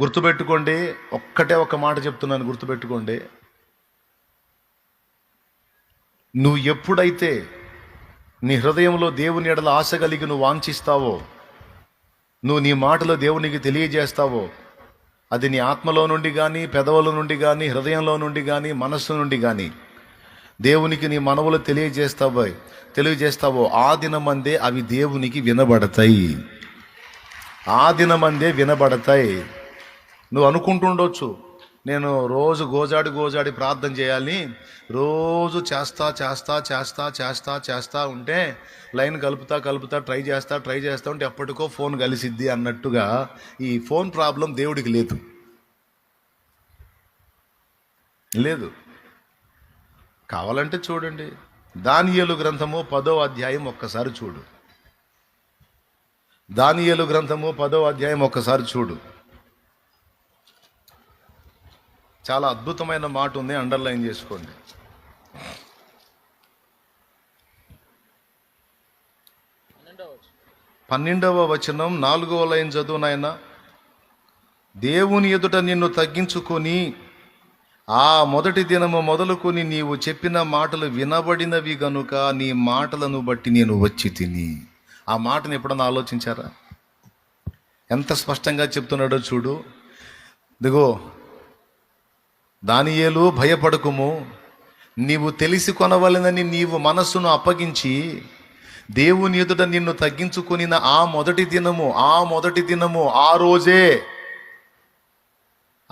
గుర్తుపెట్టుకోండి ఒక్కటే ఒక్క మాట చెప్తున్నాను గుర్తుపెట్టుకోండి. నువ్వు ఎప్పుడైతే నీ హృదయంలో దేవుని ఎడల ఆశ కలిగి నువ్వు వాంఛిస్తావో నువ్వు నీ మాటలో దేవునికి తెలియజేస్తావో అది నీ ఆత్మలో నుండి కానీ పెదవుల నుండి కానీ హృదయంలో నుండి కానీ మనస్సు నుండి కానీ దేవునికి నీ మనవులు తెలియజేస్తావో తెలియజేస్తావో ఆ దినమందే అవి దేవునికి వినబడతాయి. ఆ దినమందే వినబడతాయి. నువ్వు అనుకుంటుండొచ్చు. నేను రోజు గోజాడి గోజాడి ప్రార్థన చేయాలి రోజు చేస్తా చేస్తా చేస్తా చేస్తా చేస్తా ఉంటే లైన్ కలుపుతా కలుపుతా ట్రై చేస్తా ట్రై చేస్తా ఉంటే ఎప్పటికో ఫోన్ కలిసిద్ది అన్నట్టుగా ఈ ఫోన్ ప్రాబ్లం దేవుడికి లేదు. లేదు. కావాలంటే చూడండి. దానియలు గ్రంథము పదో అధ్యాయం ఒక్కసారి చూడు. దానియలు గ్రంథము పదో అధ్యాయం ఒక్కసారి చూడు. చాలా అద్భుతమైన మాట ఉంది అండర్లైన్ చేసుకోండి. పన్నెండవ వచనం నాలుగవ లైన్ చదువు నాయన. దేవుని ఎదుట నిన్ను తగ్గించుకొని ఆ మొదటి దినము మొదలుకొని నీవు చెప్పిన మాటలు వినబడినవి గనుక నీ మాటలను బట్టి నేను వచ్చి తిని. ఆ మాటను ఎప్పుడన్నా ఆలోచించారా? ఎంత స్పష్టంగా చెప్తున్నాడో చూడు. దిగో దానియేలు భయపడకుము. నీవు తెలిసి కొనవలనని నీవు మనస్సును అప్పగించి దేవుని ఎదుట నిన్ను తగ్గించుకుని ఆ మొదటి దినము ఆ మొదటి దినము ఆ రోజే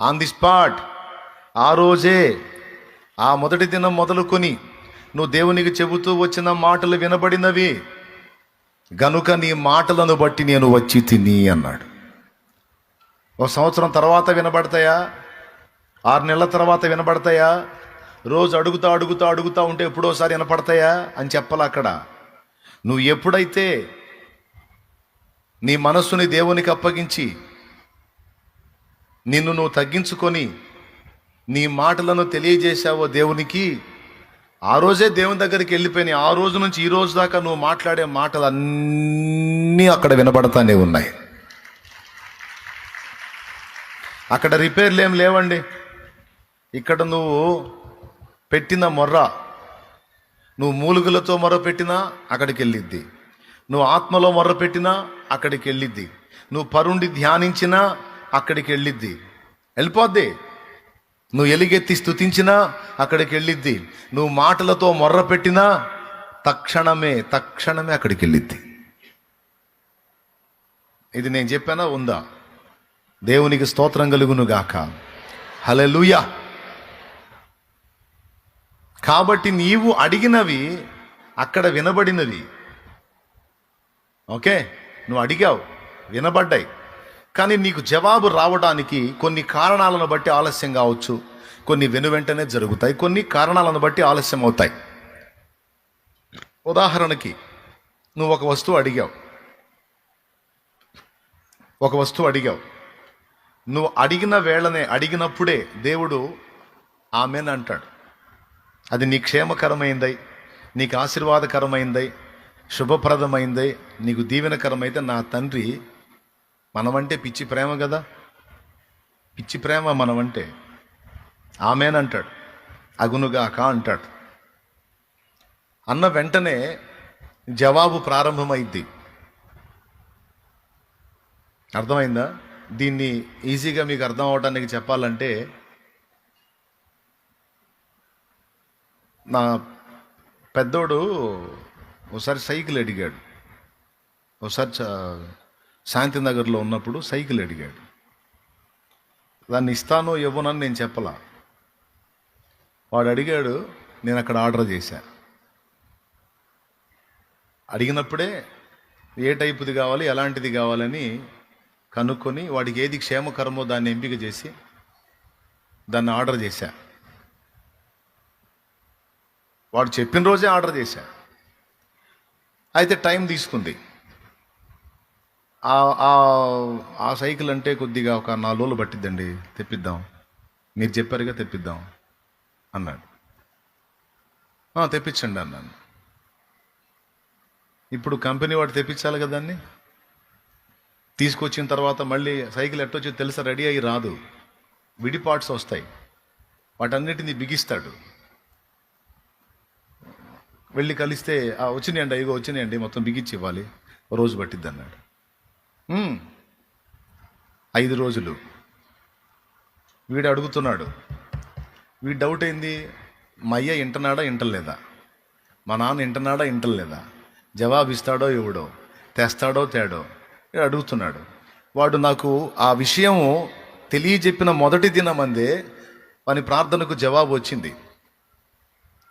ఆన్ ది స్పాట్ ఆ రోజే ఆ మొదటి దినం మొదలుకొని నువ్వు దేవునికి చెబుతూ వచ్చిన మాటలు వినబడినవి. గనుక నీ మాటలను బట్టి నేను వచ్చి తిని అన్నాడు. ఒక సంవత్సరం తర్వాత వినబడతాయా? ఆరు నెలల తర్వాత వినపడతాయా రోజు అడుగుతా అడుగుతా అడుగుతా ఉంటే ఎప్పుడోసారి వినపడతాయా అని చెప్పాలి అక్కడ. నువ్వు ఎప్పుడైతే నీ మనస్సుని దేవునికి అప్పగించి నిన్ను నువ్వు తగ్గించుకొని నీ మాటలను తెలియజేశావో దేవునికి ఆ రోజే దేవుని దగ్గరికి వెళ్ళిపోయినాయి. ఆ రోజు నుంచి ఈ రోజు దాకా నువ్వు మాట్లాడే మాటలు అన్నీ అక్కడ వినబడతానే ఉన్నాయి. అక్కడ రిపేర్లు ఏం లేవండి. ఇక్కడ నువ్వు పెట్టిన మొర్ర నువ్వు మూలుగులతో మొర్ర పెట్టినా అక్కడికి వెళ్ళిద్ది నువ్వు ఆత్మలో మొర్ర పెట్టినా అక్కడికి వెళ్ళిద్ది నువ్వు పరుండి ధ్యానించినా అక్కడికి వెళ్ళిద్ది వెళ్ళిపోద్ది. నువ్వు ఎలుగెత్తి స్థుతించినా అక్కడికి వెళ్ళిద్ది నువ్వు మాటలతో మొర్ర పెట్టినా తక్షణమే తక్షణమే అక్కడికి వెళ్ళిద్ది ఇది నేను చెప్పానా? ఉందా? దేవునికి స్తోత్రం కలుగునుగాక. హలెలుయా కాబట్టి నీవు అడిగినవి అక్కడ వినబడినవి. ఓకే? నువ్వు అడిగావు వినబడ్డాయి. కానీ నీకు జవాబు రావడానికి కొన్ని కారణాలను బట్టి ఆలస్యం కావచ్చు. కొన్ని వెను వెంటనే జరుగుతాయి కొన్ని కారణాలను బట్టి ఆలస్యం అవుతాయి. ఉదాహరణకి నువ్వు ఒక వస్తువు అడిగావు. ఒక వస్తువు అడిగావు. నువ్వు అడిగిన వేళనే అడిగినప్పుడే దేవుడు ఆమెన్ అంటాడు. అది నీ క్షేమకరమైందై నీకు ఆశీర్వాదకరమైందై శుభప్రదమైందై నీకు దీవెనకరమైతే నా తండ్రి మనమంటే పిచ్చి ప్రేమ కదా పిచ్చి ప్రేమ మనమంటే ఆమెనంటాడు. అగునుగాక అంటాడు. అన్న వెంటనే జవాబు ప్రారంభమైద్ది. అర్థమైందా? దీన్ని ఈజీగా మీకు అర్థం అవడానికి చెప్పాలంటే నా పెద్దోడు ఒకసారి సైకిల్ అడిగాడు. ఒకసారి చ- శాంతి నగర్లో ఉన్నప్పుడు సైకిల్ అడిగాడు. దాన్ని ఇస్తానో ఇవ్వనని నేను చెప్పలా. వాడు అడిగాడు నేను అక్కడ ఆర్డర్ చేశా. అడిగినప్పుడే ఏ టైపుది కావాలి ఎలాంటిది కావాలని కనుక్కొని వాడికి ఏది క్షేమకరమో దాన్ని ఎంపిక చేసి దాన్ని ఆర్డర్ చేశా. వాడు చెప్పిన రోజే ఆర్డర్ చేశా. అయితే టైం తీసుకుంది. ఆ- సైకిల్ అంటే కొద్దిగా ఒక నాలుగు రోజులు పట్టిద్దండి. తెప్పిద్దాం. మీరు చెప్పారుగా తెప్పిద్దాం అన్నాడు. తెప్పించండి అన్నాను. ఇప్పుడు కంపెనీ వాడు తెప్పించాలి కదా తీసుకొచ్చిన తర్వాత మళ్ళీ సైకిల్ ఎట్టొచ్చో తెలుసా? రెడీ అయ్యి రాదు. విడి పార్ట్స్ వస్తాయి. వాటన్నిటిని బిగిస్తాడు. వెళ్ళి కలిస్తే ఆ వచ్చినాయండి ఇగో వచ్చినాయండి మొత్తం బిగించి ఇవ్వాలి. రోజు పట్టిద్ది అన్నాడు. ఐదు రోజులు. వీడు అడుగుతున్నాడు వీడి డౌట్ ఏంది? మా అయ్య ఇంటనాడా ఇంటలేదా? మా నాన్న ఇంటనాడా ఇంటలేదా? జవాబు ఇస్తాడో ఇవ్వడో? తెస్తాడో తేడో? వీడు అడుగుతున్నాడు. వాడు నాకు ఆ విషయం తెలియజెప్పిన మొదటి దినమందే వాని ప్రార్థనకు జవాబు వచ్చింది.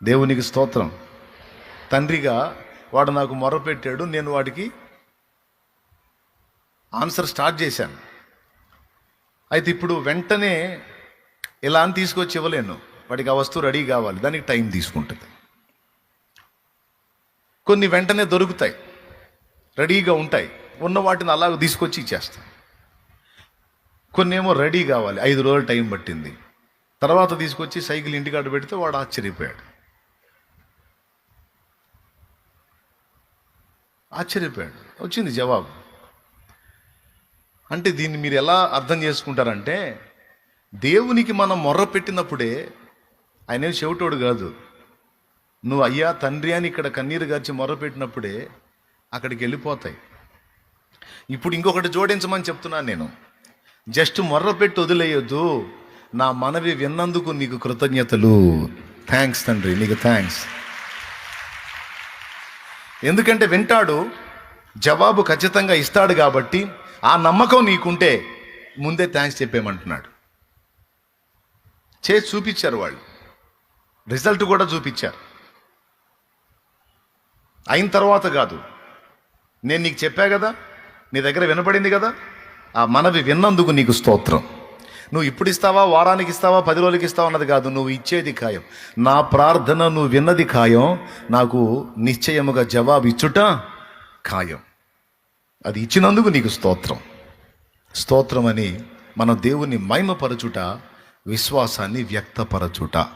దేవునికి స్తోత్రం. తండ్రిగా వాడు నాకు మొరపెట్టాడు నేను వాడికి ఆన్సర్ స్టార్ట్ చేశాను. అయితే ఇప్పుడు వెంటనే ఇలా అని తీసుకొచ్చి ఇవ్వలేను. వాడికి ఆ వస్తువు రెడీ కావాలి దానికి టైం తీసుకుంటుంది. కొన్ని వెంటనే దొరుకుతాయి రెడీగా ఉంటాయి. ఉన్న వాటిని అలాగ తీసుకొచ్చి ఇచ్చేస్తాం కొన్ని ఏమో రెడీ కావాలి ఐదు రోజులు టైం పట్టింది. తర్వాత తీసుకొచ్చి సైకిల్ ఇంటికాడ పెడితే వాడు ఆశ్చర్యపోయాడు. ఆశ్చర్యపోయాడు. వచ్చింది జవాబు. అంటే దీన్ని మీరు ఎలా అర్థం చేసుకుంటారంటే దేవునికి మనం మొర్ర పెట్టినప్పుడే ఆయన చెవిటోడు కాదు. నువ్వు అయ్యా తండ్రి అని ఇక్కడ కన్నీరు గార్చి మొర్ర పెట్టినప్పుడే అక్కడికి వెళ్ళిపోతాయి. ఇప్పుడు ఇంకొకటి జోడించమని చెప్తున్నాను నేను. జస్ట్ మొర్ర పెట్టి వదిలేయొద్దు. నా మనవి విన్నందుకు నీకు కృతజ్ఞతలు. థ్యాంక్స్ తండ్రి. నీకు థ్యాంక్స్ ఎందుకంటే వింటాడు జవాబు ఖచ్చితంగా ఇస్తాడు కాబట్టి ఆ నమ్మకం నీకుంటే ముందే థ్యాంక్స్ చెప్పేయమంటున్నాడు. చేసి చూపించారు వాళ్ళు. రిజల్ట్ కూడా చూపించారు. అయిన తర్వాత కాదు. నేను నీకు చెప్పా కదా నీ దగ్గర వినపడింది కదా ఆ మనవి విన్నందుకు నీకు స్తోత్రం. నువ్వు ఇప్పుడు ఇస్తావా వారానికి ఇస్తావా పది రోజులకి ఇస్తావా అన్నది కాదు నువ్వు ఇచ్చేది ఖాయం. నా ప్రార్థన నువ్వు విన్నది ఖాయం నాకు నిశ్చయముగా జవాబు ఇచ్చుట ఖాయం. అది ఇచ్చినందుకు నీకు స్తోత్రం. స్తోత్రం అని మన దేవుని మహిమపరచుట విశ్వాసాన్ని వ్యక్తపరచుట.